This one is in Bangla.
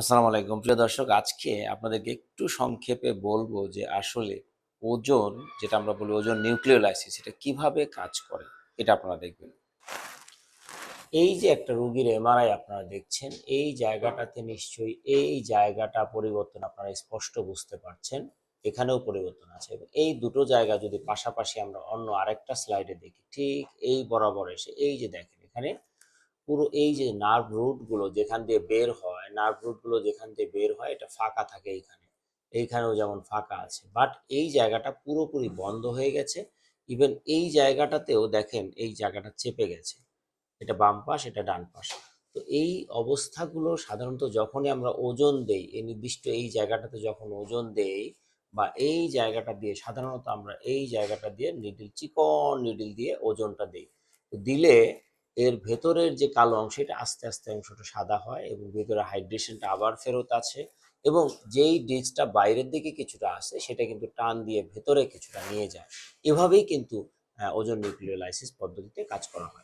আসসালামু আলাইকুম। প্রিয় দর্শক, আজকে আপনাদেরকে একটু সংক্ষেপে বলব যে আসলে ওজন, যেটা আমরা বলি ওজন নিউক্লিওলাইসিস, এটা কীভাবে কাজ করে, এটা আপনারা দেখবেন। এই যে একটা রুগীর এমআরআই আপনারা দেখছেন, এই জায়গাটাতে নিশ্চয়ই এই জায়গাটা পরিবর্তন আপনারা স্পষ্ট বুঝতে পারছেন, এখানেও পরিবর্তন আছে। এবং এই দুটো জায়গা যদি পাশাপাশি আমরা অন্য আরেকটা স্লাইডে দেখি, ঠিক এই বরাবর এসে, এই যে দেখেন এখানে, পুরো এই যে নার্ভ রুটগুলো যেখান দিয়ে বের হয় নার্ভ রুটগুলো যেখান দিয়ে বের হয়, এটা ফাঁকা থাকে এইখানে। এইখানেও যেমন ফাঁকা আছে। বাট এই জায়গাটা পুরোপুরি বন্ধ হয়ে গেছে। ইভেন এই জায়গাটাতেও দেখেন, এই জায়গাটা চেপে গেছে। এটা বাম পাশ, এটা ডান পাশ। তো এই অবস্থাগুলো সাধারণত যখনই আমরা ওজন দেই, এই নির্দিষ্ট এই জায়গাটাতে যখন ওজন দেই বা এই জায়গাটা দিয়ে সাধারণত আমরা এই জায়গাটা দিয়ে নিডিল চিকন নিডিল দিয়ে ওজনটা দিই। দিলে এর ভেতরের যে কালো অংশ এটা আস্তে আস্তে অংশটা সাদা হয় এবং ভেতরে হাইড্রেশনটা আবার ফেরত আছে এবং যেই ডিজটা বাইরের দিকে কিছুটা আসে, সেটা কিন্তু টান দিয়ে ভেতরে কিছুটা নিয়ে যায়। এভাবেই কিন্তু ওজন নিউক্লিওলাইসিস পদ্ধতিতে কাজ করা হয়।